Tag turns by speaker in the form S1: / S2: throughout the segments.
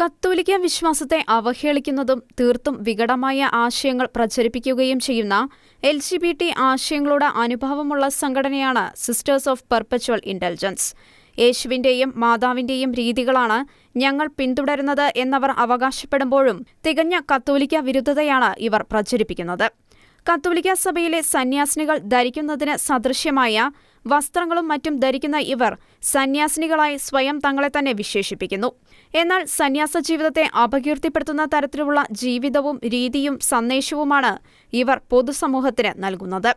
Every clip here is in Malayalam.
S1: കത്തോലിക്ക വിശ്വാസത്തെ അവഹേളിക്കുന്നതും തീർത്തും വികടമായ ആശയങ്ങൾ പ്രചരിപ്പിക്കുകയും ചെയ്യുന്ന എൽ ജി ബി ടി ആശയങ്ങളോട് അനുഭവമുള്ള സംഘടനയാണ് സിസ്റ്റേഴ്സ് ഓഫ് പെർപ്പച്വൽ ഇന്റലിജൻസ് യേശുവിന്റെയും മാതാവിന്റെയും രീതികളാണ് ഞങ്ങൾ പിന്തുടരുന്നത് എന്നവർ അവകാശപ്പെടുമ്പോഴും തികഞ്ഞ കത്തോലിക്ക വിരുദ്ധതയാണ് ഇവർ പ്രചരിപ്പിക്കുന്നത്. കത്തോലിക്ക സഭയിലെ സന്യാസിനികൾ ധരിക്കുന്നതിന് സദൃശ്യമായ വസ്ത്രങ്ങളും മറ്റും ധരിക്കുന്ന ഇവർ സന്യാസിനികളായി സ്വയം തങ്ങളെ തന്നെ വിശേഷിപ്പിക്കുന്നു. എന്നാൽ സന്യാസ ജീവിതത്തെ അപകീർത്തിപ്പെടുത്തുന്ന തരത്തിലുള്ള ജീവിതവും രീതിയും സന്ദേശവുമാണ് ഇവർ പൊതുസമൂഹത്തിന് നൽകുന്നത്.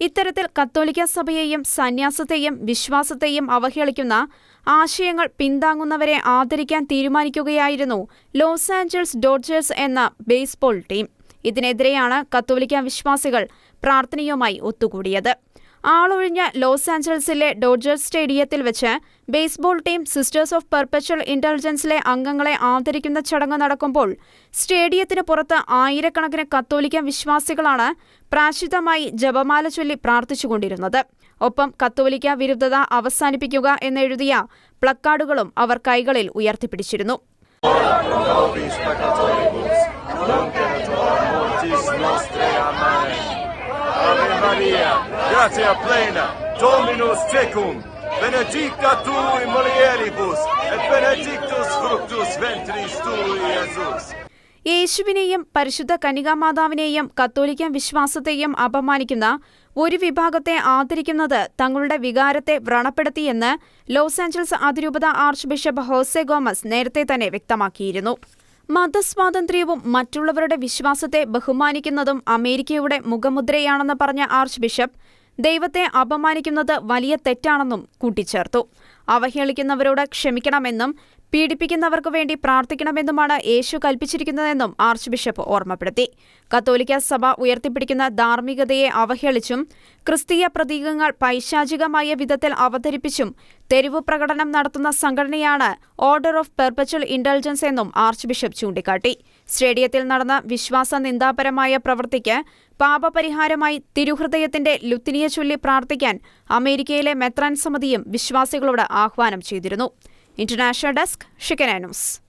S1: ഇത്തരത്തിൽ കത്തോലിക്ക സഭയെയും സന്യാസത്തെയും വിശ്വാസത്തെയും അവഹേളിക്കുന്ന ആശയങ്ങൾ പിന്താങ്ങുന്നവരെ ആദരിക്കാൻ തീരുമാനിക്കുകയായിരുന്നു ലോസ് ആഞ്ചൽസ് ഡോഡ്ജേഴ്സ് എന്ന ബേസ്ബോൾ ടീം. ഇതിനെതിരെയാണ് കത്തോലിക്ക വിശ്വാസികൾ പ്രാർത്ഥനയുമായി ഒത്തുകൂടിയത്. ആളൊഴിഞ്ഞ ലോസ് ആഞ്ചൽസിലെ ഡോജേഴ്സ് സ്റ്റേഡിയത്തിൽ വെച്ച് baseball team sisters of perpetual ഇന്റലിജൻസിലെ അംഗങ്ങളെ ആദരിക്കുന്ന ചടങ്ങ് നടക്കുമ്പോൾ സ്റ്റേഡിയത്തിന് പുറത്ത് ആയിരക്കണക്കിന് കത്തോലിക്ക വിശ്വാസികളാണ് പ്രാശിതമായി ജപമാല ചൊല്ലി പ്രാർത്ഥിച്ചുകൊണ്ടിരുന്നത് ഒപ്പം കത്തോലിക്ക വിരുദ്ധത അവസാനിപ്പിക്കുക എന്നെഴുതിയ പ്ലക്കാർഡുകളും അവർ കൈകളിൽ ഉയർത്തിപ്പിടിച്ചിരുന്നു
S2: gratia plena, Dominus tecum, benedicta tu in mulieribus, et benedictus fructus ventris tui, Iesus.
S1: യേശുവിനെയും പരിശുദ്ധ കനികാമാതാവിനെയും കത്തോലിക്ക വിശ്വാസത്തെയും അപമാനിക്കുന്ന ഒരു വിഭാഗത്തെ ആദരിക്കുന്നത് തങ്ങളുടെ വികാരത്തെ വ്രണപ്പെടുത്തിയെന്ന് ലോസ് ആഞ്ചൽസ് അതിരൂപത ആർച്ച് ബിഷപ്പ് ഹോസെ ഗോമസ് നേരത്തെ തന്നെ വ്യക്തമാക്കിയിരുന്നു മതസ്വാതന്ത്ര്യവും മറ്റുള്ളവരുടെ വിശ്വാസത്തെ ബഹുമാനിക്കുന്നതും അമേരിക്കയുടെ മുഖമുദ്രയാണെന്ന് പറഞ്ഞ ആർച്ച് ബിഷപ്പ് ദൈവത്തെ അപമാനിക്കുന്നത് വലിയ തെറ്റാണെന്നും കൂട്ടിച്ചേർത്തു. അവഹേളിക്കുന്നവരോട് ക്ഷമിക്കണമെന്നും പീഡിപ്പിക്കുന്നവർക്കു വേണ്ടി പ്രാർത്ഥിക്കണമെന്നുമാണ് യേശു കൽപ്പിച്ചിരിക്കുന്നതെന്നും ആർച്ച് ബിഷപ്പ് ഓർമ്മപ്പെടുത്തി. കത്തോലിക്ക സഭ ഉയർത്തിപ്പിടിക്കുന്ന ധാർമ്മികതയെ അവഹേളിച്ചും ക്രിസ്തീയ പ്രതീകങ്ങൾ പൈശാചികമായ വിധത്തിൽ അവതരിപ്പിച്ചും തെരുവു പ്രകടനം നടത്തുന്ന സംഘടനയാണ് ഓർഡർ ഓഫ് പെർപ്പച്വൽ ഇന്റലിജൻസ് എന്നും ആർച്ച് ബിഷപ്പ് ചൂണ്ടിക്കാട്ടി. സ്റ്റേഡിയത്തിൽ നടന്ന വിശ്വാസ നിന്ദാപരമായ പ്രവൃത്തിക്ക് പാപപരിഹാരമായി തിരുഹൃദയത്തിന്റെ ലുത്തിനിയെ ചൊല്ലി പ്രാർത്ഥിക്കാൻ അമേരിക്കയിലെ മെത്രാൻ സമിതിയും വിശ്വാസികളോട് ആഹ്വാനം ചെയ്തിരുന്നു. International desk ഷിക്കന news